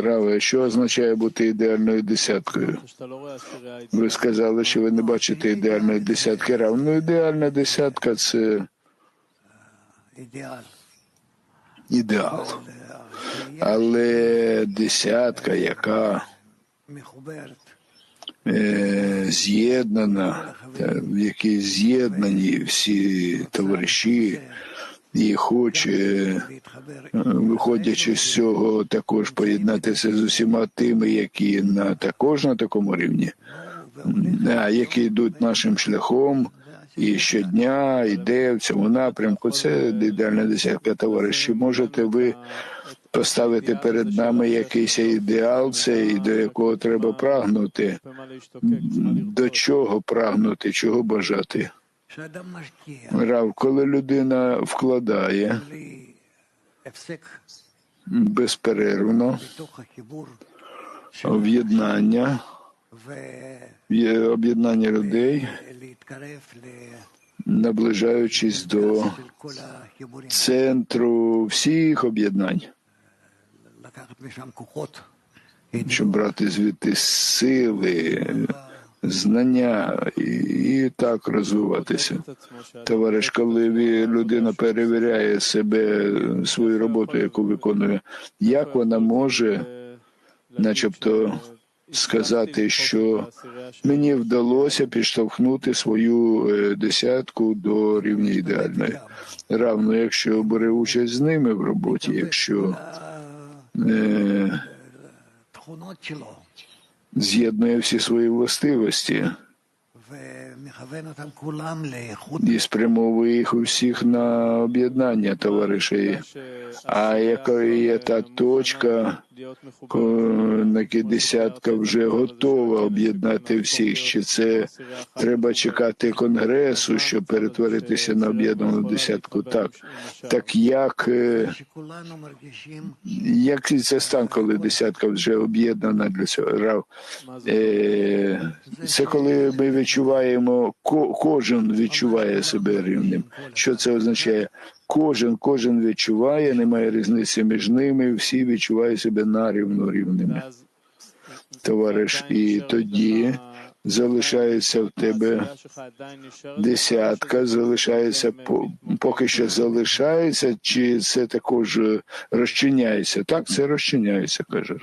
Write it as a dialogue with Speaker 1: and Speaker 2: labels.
Speaker 1: Раве, що означає бути ідеальною десяткою? Ви сказали, що ви не бачите ідеальної десятки Рав. Ну, ідеальна десятка це ідеал. Але десятка, яка е, з'єднана, в якій з'єднані всі товариші і хоче, е, виходячи з цього, також поєднатися з усіма тими, які на також на такому рівні, які йдуть нашим шляхом. І щодня йде в цьому напрямку. Це ідеальна десятка товариш. Чи можете ви поставити перед нами якийсь ідеал, цей до якого треба прагнути? До чого прагнути, чого бажати? Рав, коли людина вкладає безперервно об'єднання, об'єднання людей, наближаючись до центру всіх об'єднань, щоб брати звідти сили знання і так розвиватися. Товариш, коли людина перевіряє себе, свою роботу, яку виконує, як вона може, начебто, сказати, що мені вдалося підштовхнути свою е, десятку до рівня ідеальної, равно якщо бере участь з ними в роботі, якщо е, з'єднує всі свої властивості і спрямовує їх усіх на об'єднання товаришей, А якою є та точка, Конаки десятка вже готова об'єднати всіх. Чи це треба чекати конгресу, щоб перетворитися на об'єднану десятку? Так, так як е, як це стан, коли десятка вже об'єднана для цього? Е, це коли ми відчуваємо, кожен відчуває себе рівним. Що це означає? Кожен, кожен відчуває, немає різниці між ними, всі відчувають себе нарівно рівними. Товариш, і тоді залишається в тебе десятка, залишається по- поки що залишається, чи це також е, розчиняється? Так, це розчиняється, каже.